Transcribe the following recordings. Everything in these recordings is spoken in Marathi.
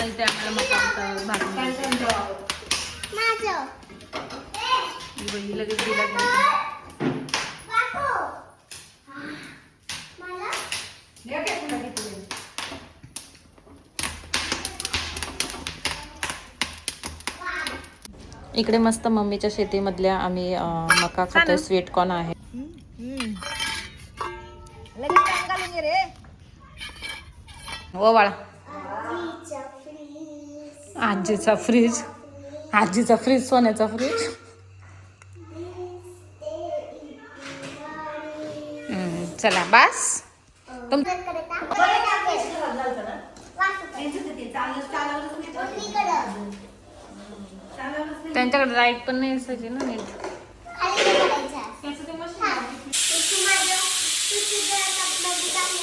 आता इथे आम्हाला मका भाजून घ्यायचा. माझं. ही बाई लगेच दिला इकडे मस्त मम्मीच्या शेतीमधल्या आम्ही मका खातोय स्वीट कॉर्न आहे. हो बाळा. आजीचा फ्रीज आजीचा फ्रीज सोन्याचा फ्रीज चला बस. तुम त्यांच्याकडे राईट पण नाही असायची ना नीट.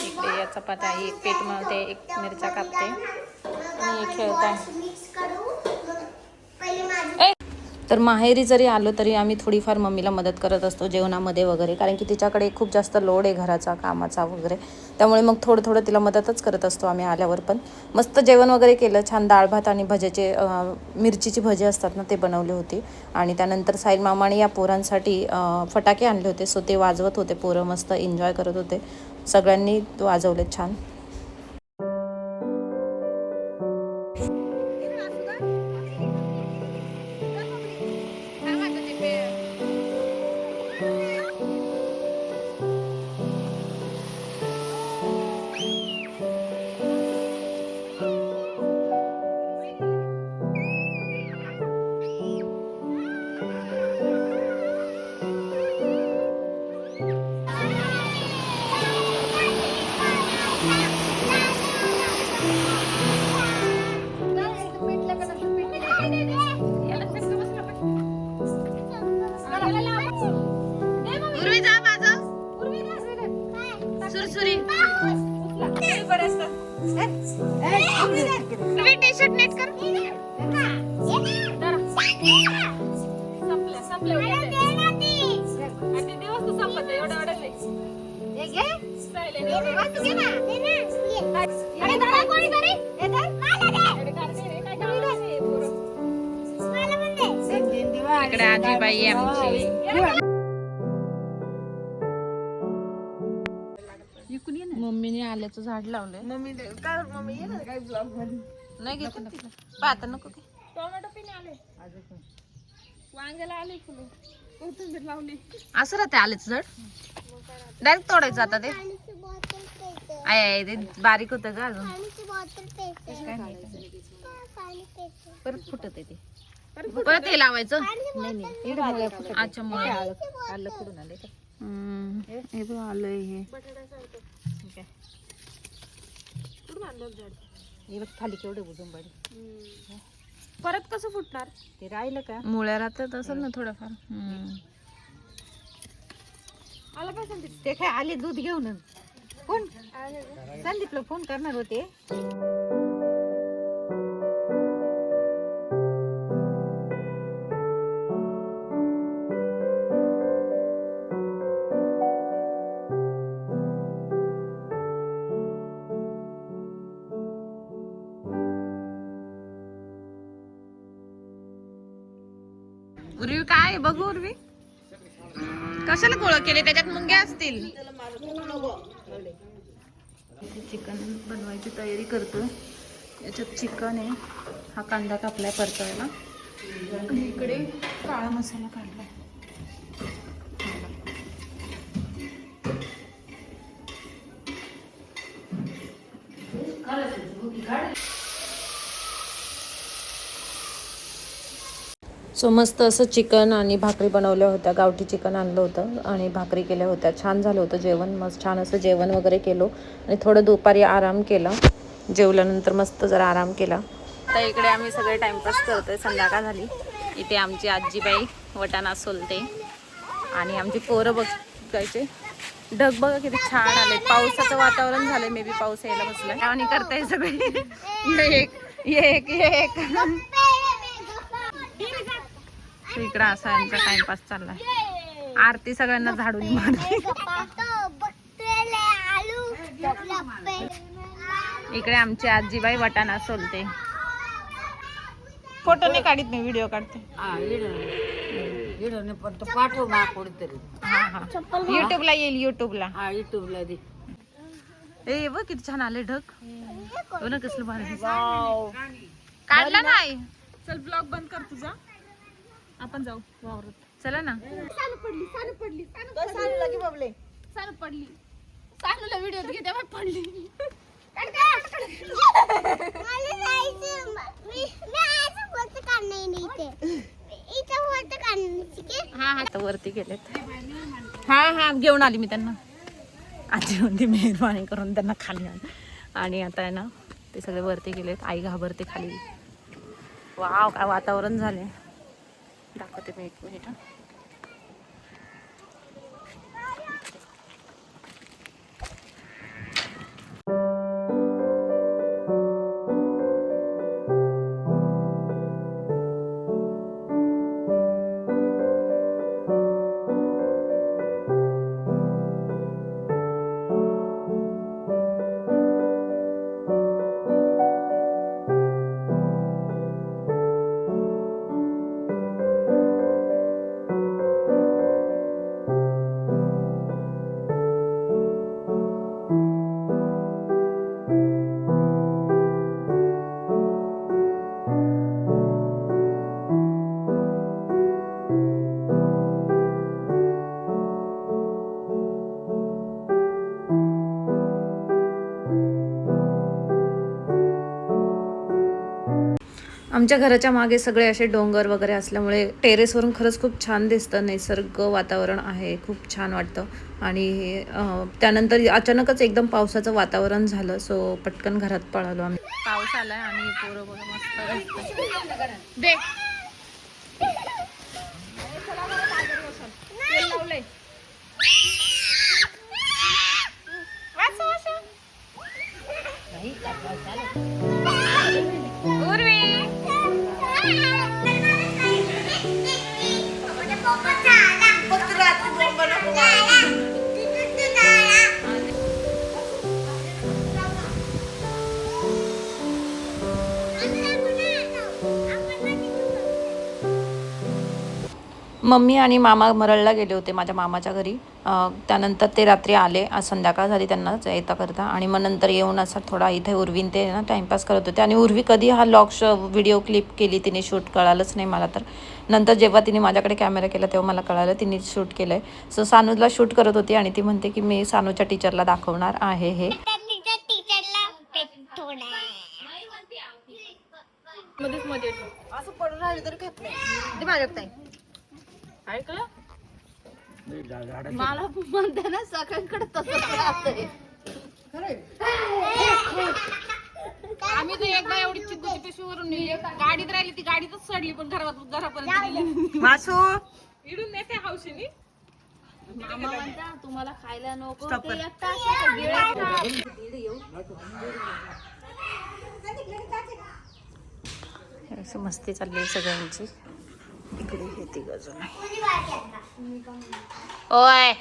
इकडे या चपात्या एक पेट मळते एक मिरच्या कापते. आणि खेळत. आहे तर माहेरी जरी आलो तरी आम्ही थोडीफार मम्मीला मदत करत असतो जेवणामध्ये वगैरे कारण की तिच्याकडे खूप जास्त लोड आहे घराचा कामाचा वगैरे. त्यामुळे मग थोडं थोडं तिला मदतच करत असतो आम्ही आल्यावर पण. मस्त जेवण वगैरे केलं छान डाळ भात आणि भजेचे मिरचीची भजे असतात ना ते बनवले होते. आणि त्यानंतर साईल मामाने या पोरांसाठी फटाके आणले होते. सो ते वाजवत होते पोरं मस्त एन्जॉय करत होते. सगळ्यांनी वाजवले छान. आजीबाई आहे आमची. मम्मीने आल्याचं झाड लावलंय. मम्मी काय मम्मी येणार काय ब्लॉगमध्ये? नाही घेत ना पाहता नको की. टोमॅटो पिणे आले. वांग्याला आले फुलं. कोथिंबीर लावली. असं राहते आल्याचं झाड? डायरेक्ट तोडायचं आता ते. आय आय ते बारीक होतं का अजून? परत. फुटत ते. परत ते लावायचं? अच्छा मुळे. आलं कुठून आले. हे? बघ आलंय हे. हे बघ खाली केवढे बुजून पडे परत कसं फुटणार? ते राहिलं का? मुळ्या राहतात असं ना थोडंफार. हम्म. आला पाहिजे संदीप? ते काय आले दूध घेऊन? कोण संदीपला फोन करणार होते. उर्वी काय आहे? बघू उर्वी. कशाला गोळ केले? त्याच्यात मुंग्या असतील. चिकन बनवायची तयारी करतो याच्यात चिकन आहे. हा कांदा कापलाय परतवायला इकडे काळा मसाला काढला सो मस्त असं चिकन आणि भाकरी बनवल्या होत्या. गावठी चिकन आणलं होतं आणि भाकरी केल्या होत्या. छान झालं होतं जेवण. मस्त छान असं जेवण वगैरे केलो आणि थोडं दुपारी आराम केला. जेवल्यानंतर मस्त जरा आराम केला. तर इकडे आम्ही सगळे टाइमपास करतोय. संध्याकाळ झाली. इथे आमची आजीबाई वटाणा सोलते. आणि आमची पोरं बघायचे. ढग बघा किती छान आले पावसाचं वातावरण झालंय. मे बी पाऊस यायला बसलाय. आणि करताय सगळे? एक एक एक. इकडं असा यांचा टाइमपास चाललाय. आरती सगळ्यांना झाडून मारते. इकडे आमची आजीबाई वटाणा सोलते. फोटो नाही काढत मी व्हिडिओ काढते. पाठव कोणीतरी. हा हा. युट्यूबला येईल युट्यूबला हा युट्यूबला दे. ए बघ किती छान आले ढग. हो ना कसलं भारी. काढला नाही. चल ब्लॉग बंद कर तुझा. आपण जाऊ वावरत. चला ना. मला जायचं. मी मी आज फोटो काढणार नाही इथे. इथे फोटो काढण्याची की हा हा. आता वरती गेलेत. हा हा. घेऊन आली मी त्यांना. आजी म्हणते मेहरबानी करून त्यांना खाली आण. आणि आता आहे ना ते सगळे वरती गेलेत. आई घाबरते खाली. वाव काय वातावरण झाले दाखवते मी एक आमच्या घराच्या मागे सगळे असे डोंगर वगैरे असल्यामुळे टेरेसवरून खरंच खूप छान दिसतं नैसर्ग वातावरण आहे खूप छान वाटतं. आणि त्यानंतर अचानकच एकदम पावसाचं वातावरण झालं सो पटकन घरात पळालो आम्ही. पाऊस आलाय आणि पोरं मस्त Vamos arrumar. मम्मी आणि मामा मरळला गेले होते माझ्या मामाच्या घरी. त्यानंतर ते रात्री आले. आज संध्याकाळ झाली त्यांना येता करता आणि मग नंतर येऊन असं थोडा इथे उर्वीन ते ना टाईमपास करत होते. आणि उर्वी कधी हा लॉक्स व्हिडिओ क्लिप केली तिने शूट कळालंच नाही मला तर. नंतर जेव्हा तिने माझ्याकडे कॅमेरा केला तेव्हा मला कळालं तिने शूट केलं आहे सो सानूला शूट करत होती आणि ती म्हणते की मी सानूच्या टीचरला दाखवणार आहे हे. मध्येच मध्ये असं पडून राहिलं तरी खात नाही. ते ऐकलं? मला म्हणते ना सगळ्यांकडे तसंच राहतंय. आम्ही तर एकदा एवढी चिंतेची पिशवीवरून नेली. गाडीत राहिली ती गाडीतच सडली पण घरात घरापर्यंत मासू? इडून नेते हौशीनी मामा म्हणता तुम्हाला खायला नको. ते. एकटा असं मस्ती चालली सगळ्यांची. इकडे हे तिघ जण. ओय.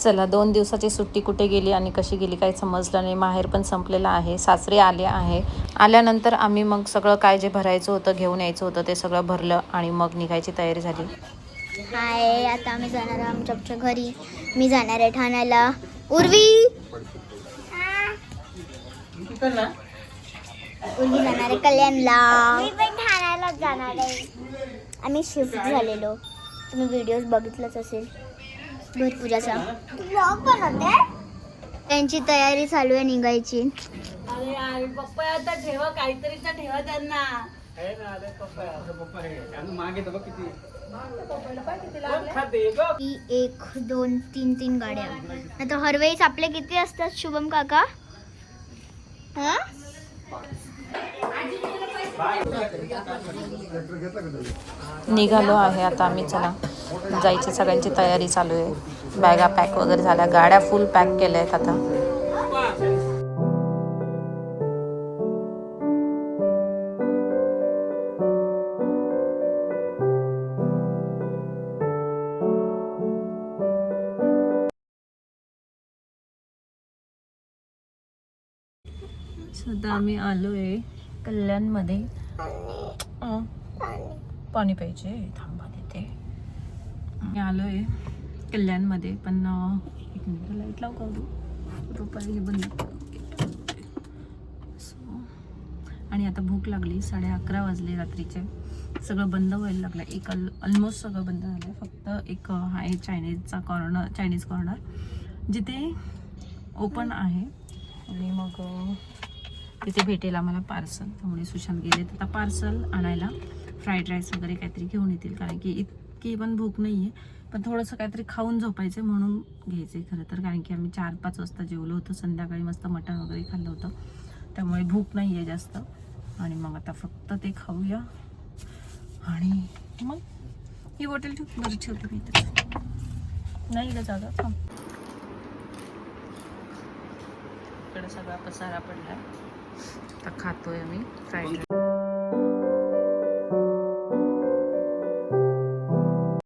चला दोन दिवसाची सुट्टी कुठे गेली आणि कशी गेली काही समजलं नाही. माहेर पण संपलेलं आहे. सासरे आले आहे. आल्यानंतर आम्ही मग सगळं काय जे भरायचं होतं घेऊन यायचं होतं ते सगळं भरलं आणि मग निघायची तयारी झाली. हाय आता आम्ही जाणार आहे आमच्या आमच्या घरी. मी जाणार आहे ठाण्याला. उर्वी! उर्वी जाणार आहे कल्याणला. मी पण ठाण्याला जाणार आहे. आम्ही शिफ्ट झालेलो. तुम्ही व्हिडिओज बघितलंच असेल. भरपूरचा ब्लॉग बनवते? त्यांची तयारी चालू आहे निघायची. अरे अरे पप्पा आता ठेवा काहीतरी तर ठेवा त्यांना. ती एक दोन तीन तीन गाड्या. आता हरवेळीच आपले किती असतात शुभम काका? हा? निघालो आहे आता आम्ही चला. जायची सगळ्यांची तयारी चालू आहे. बॅगा पॅक वगैरे झाल्या. गाड्या फुल पॅक केल्या आहेत आता. सध्या आम्ही आहे कल्याणमध्ये पाणी पाहिजे थांबा तिथे आलो आलोय कल्याणमध्ये पण एक मिनिट लाइट लाव करू रुपये बंद सो आणि आता भूक लागली साडे अकरा वाजले रात्रीचे. सगळं बंद व्हायला लागलं एक अल ऑलमोस्ट सगळं बंद झालं फक्त एक आहे चायनीजचा कॉर्नर चायनीज कॉर्नर जिथे ओपन आहे. आणि मग तिथे भेटेल आम्हाला पार्सल. त्यामुळे सुशांत गेले. आता पार्सल आणायला फ्राईड राईस वगैरे काहीतरी घेऊन येतील. कारण की इतकी पण भूक नाही आहे पण थोडंसं काहीतरी खाऊन झोपायचं म्हणून घ्यायचं खरं तर. कारण की आम्ही चार पाच वाजता जेवलो होतो. संध्याकाळी मस्त मटण वगैरे खाल्लं होतं. त्यामुळे भूक नाही आहे जास्त. आणि मग आता फक्त ते खाऊया. आणि मग ही बॉटल ठेव. बरं ठेवते मी तर नाही ग जागा. थांब. इकडं सगळा पसारा पडला आता खातोय मी फ्राईड राईस